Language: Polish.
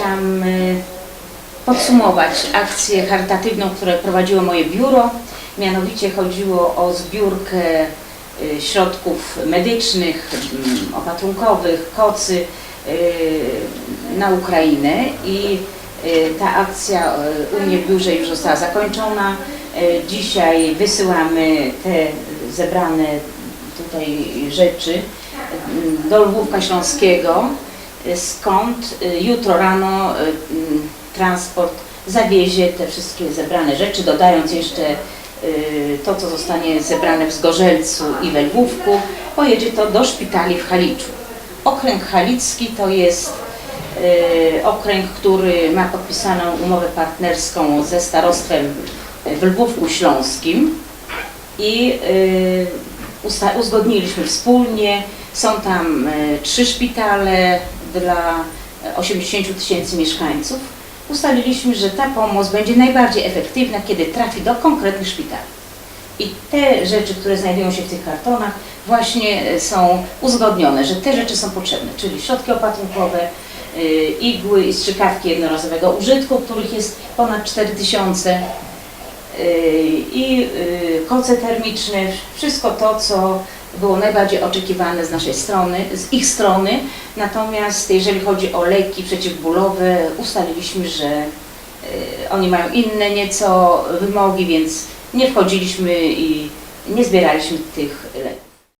chciałam y, podsumować akcję charytatywną, którą prowadziło moje biuro. Mianowicie chodziło o zbiórkę y, środków medycznych, mm, opatrunkowych, kocy y, na Ukrainę i ta akcja u mnie w biurze już została zakończona. Dzisiaj wysyłamy te zebrane tutaj rzeczy do Lwówka Śląskiego, skąd y, jutro rano y, mm, transport zawiezie te wszystkie zebrane rzeczy, dodając jeszcze y, to, co zostanie zebrane w Zgorzelcu i we Lwówku, pojedzie to do szpitali w Haliczu. Okręg Halicki to jest y, okręg, który ma podpisaną umowę partnerską ze starostwem w Lwówku Śląskim i y, uzgodniliśmy wspólnie, są tam y, trzy szpitale dla 80 tysięcy mieszkańców. Ustaliliśmy, że ta pomoc będzie najbardziej efektywna, kiedy trafi do konkretnych szpitali. I te rzeczy, które znajdują się w tych kartonach, właśnie e, są uzgodnione, że te rzeczy są potrzebne, czyli środki opatrunkowe, y, igły i strzykawki jednorazowego użytku, których jest ponad 4000 y, i koce termiczne, wszystko to, co było najbardziej oczekiwane z naszej strony, z ich strony. Natomiast jeżeli chodzi o leki przeciwbólowe, ustaliliśmy, że y, oni mają inne nieco wymogi, więc nie wchodziliśmy i nie zbieraliśmy tych leków.